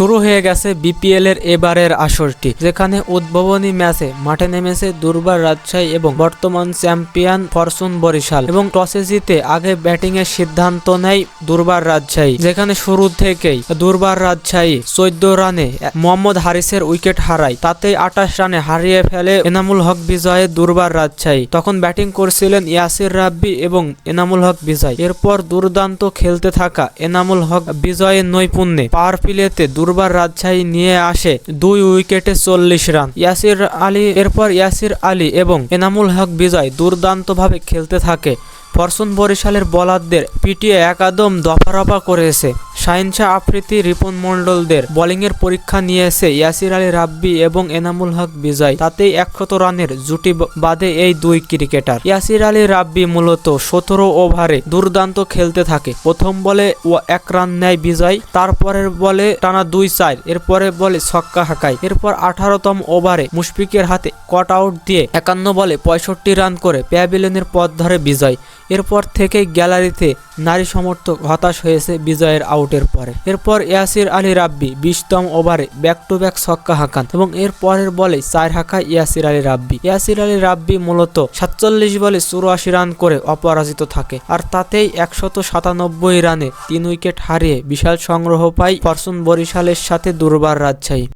শুরু হয়ে গেছে বিপিএল এর এবারের আসরটি, যেখানে উদ্বোধনী ম্যাচে মাঠে নেমেছে দুর্বার রাজশাহী এবং বর্তমান চ্যাম্পিয়ন ফরচুন বরিশাল এবং টসে জিতে আগে ব্যাটিং এর সিদ্ধান্ত নেয় দুর্বার রাজশাহী, যেখানে শুরু থেকেই দুর্বার রাজশাহী চোদ্দ রানে মোহাম্মদ হারিসের উইকেট হারায় তাতেই আঠাশ রানে হারিয়ে ফেলে এনামুল হক বিজয়ে দুর্বার রাজশাহী। তখন ব্যাটিং করছিলেন ইয়াসির রাব্বি এবং এনামুল হক বিজয়। এরপর দুর্দান্ত খেলতে থাকা এনামুল হক বিজয়ের নৈপুণ্যে পাওয়ার প্লেতে দুর্বার রাজশাহী নিয়ে আসে দুই উইকেটে চল্লিশ রান। ইয়াসির আলী, এরপর ইয়াসির আলী এবং এনামুল হক বিজয় দুর্দান্তভাবে খেলতে থাকে। ফরসুন বরিশালের বলারদের পিটিয়ে একাদম দফারফা করেছে। শাহিনশাহ আফ্রিদি, রিপন মন্ডলদের বোলিংয়ের পরীক্ষা নিয়েছে ইয়াসির আলী রাব্বি এবং এনামুল হক বিজয়। তাতেই একশত রানের জুটি বাদে এই দুই ক্রিকেটার। ইয়াসির আলী রাব্বি মূলত সতেরো ওভারে দুর্দান্ত খেলতে থাকে। প্রথম বলে ও এক রান নেয় বিজয়, তারপরের বলে টানা দুই চার এরপরে বলে ছক্কা হাঁকায়। এরপর আঠারোতম ওভারে মুশফিকের হাতে কট আউট দিয়ে একান্ন বলে পঁয়ষট্টি রান করে প্যাভিলিয়নের পথ ধরে বিজয়। এরপর থেকেই গ্যালারিতে নারী সমর্থক হতাশ হয়েছে বিজয়ের আউটের পরে। এরপর ইয়াসির আলী রাব্বি বিশতম ওভারে ব্যাক টু ব্যাক ছক্কা হাঁকান এবং এর পরের বলে চার হাঁকায় ইয়াসির আলী রাব্বি। ইয়াসির আলী রাব্বি মূলত সাতচল্লিশ বলে চুরাশি রান করে অপরাজিত থাকে আর তাতেই একশত সাতানব্বই রানে তিন উইকেট হারিয়ে বিশাল সংগ্রহ পায় ফরচুন বরিশালের সাথে দুর্বার রাজশাহী।